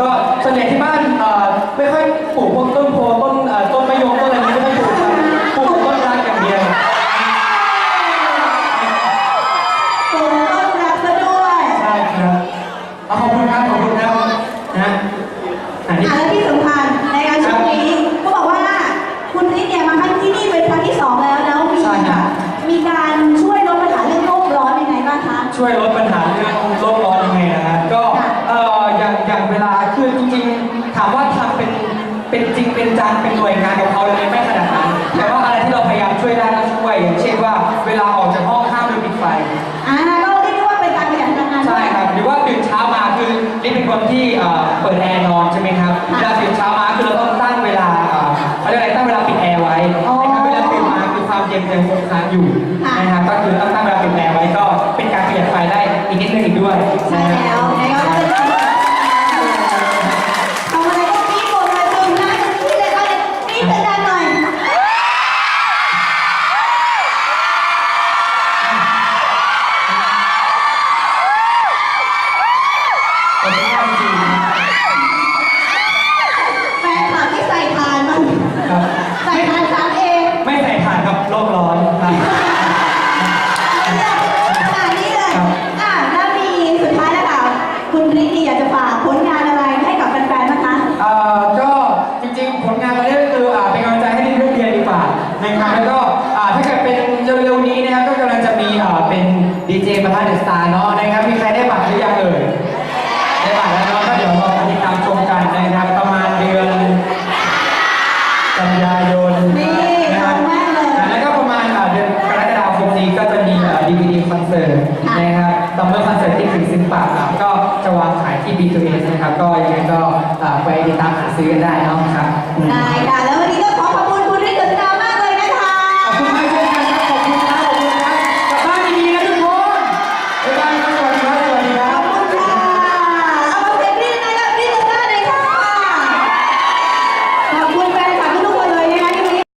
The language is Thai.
ก็ส่วนใหญ่ที่บ้านไม่ค่อยปลูกพวกต้นโพต้นเอ่อต้นมะยมต้นอะไรนี้ไม่ต้องปลูกครับปลูกต้นรักอย่างเดียวปลูกต้นรักซะด้วยใช่ครับเอาขอบคุณครับขอบคุณครับนะอันนี้ อะและที่สำคัญในงานช่วงนี้ก็บอกว่าคุณฤทธิ์เนี่ยมาให้ที่นี่เป็นครั้งที่สองแล้วแล้วมีแบบ มีการช่วยลดปัญหาเรื่องโลกร้อนยังไงบ้างคะ ช่วยลดปัญหา เป็นจริงเป็นจังเป็นหน่วยงานกับเขาเลยไหมไม่ขนาดนั้นแต่ว่าอะไรที่เราพยายามช่วยได้ก็ช่วยอย่างเช่นว่า เวลาออกจากห้องห้ามลืมปิดไฟอ่าก็เรียกได้ว่าเป็นการประหยัดพลังงานด้ใช่วยครับหรือว่าตื่นเช้ามาคือนี่เป็นคนที่เอ่อเปิดแอร์นอนใช่ไหมครับเวลาตื่นเช้ามาคือเราต้องตั้งเวลาเอ่อเขาเรียกอะไรตั้งเวลาปิดแอร์ไว้นะครับเวลาตื่นมาคือความเย็นยังคงค้างอยู่นะครับก็คือต้องตั้งเวลาปิดแอร์ไว้ก็เป็นการประหยัดไฟได้อีกนิดนึงอีกด้วยใช่ ริงๆผลงานตอนนี้ก็คืออ่าเป็นกำลังใจให้ที่เรื่องเรียนดีกว่านะครับแล้วก็อ่าถ้าเกิดเป็นเร็วๆนี้นะครับก็กำลังจะมีอ่าเป็นดีเจประธานเดอะสตาร์เนาะนะครับมีใครได้บัตรหรือยังเอ่ยได้บัตรแล้วเนาะก็เดี๋ยวรอติดตามชมกันนะครับประมาณเดือนกันยายนนี่นะครับตรงมากเลย อ่าแล้วก็ประมาณอ่าเดือนกรกฎาคมนี้ก็จะมีดีวีดีคอนเสิร์ตนะครับซัมเมอร์คอนเสิร์ตที่ถึงซิมปาครับก็จะวางขายที่ B2S นะครับก็ยังไงก็อ่าไปติดตามหาซื้อกันได้เนาะครับ ได้ค่ะแล้ว